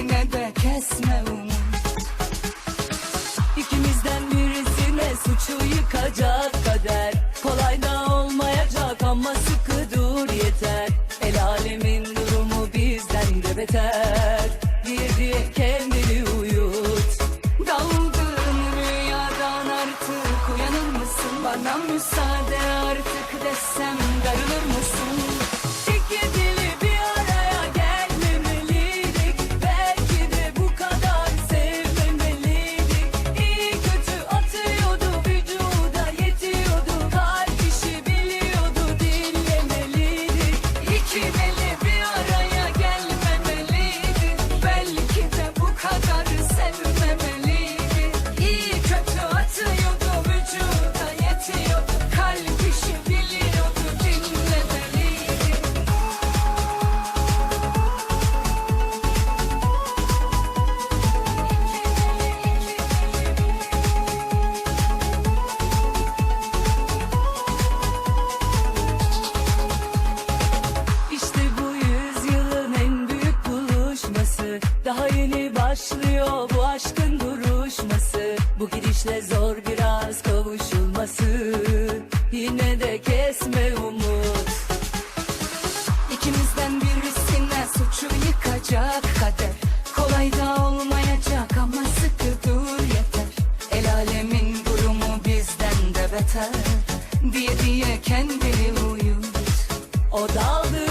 yine de kesme umut İkimizden birisine suçu yıkacak kader. Kolay da olmayacak ama sıkı dur yeter. El alemin durumu bizden de beter. Diye diye kendini uyut. Daldığın rüyadan artık uyanır mısın? Bana müsaade artık desem darılır mısın? Yeni başlıyor. Bu aşkın duruşması Bu gidişle zor biraz kavuşulması. Yine de kesme umut. İkimizden birisine suçu yıkacak kader. Kolay da olmayacak ama sıkı dur yeter. El alemin durumu bizden de beter. Diye diye kendini uyut. O daldı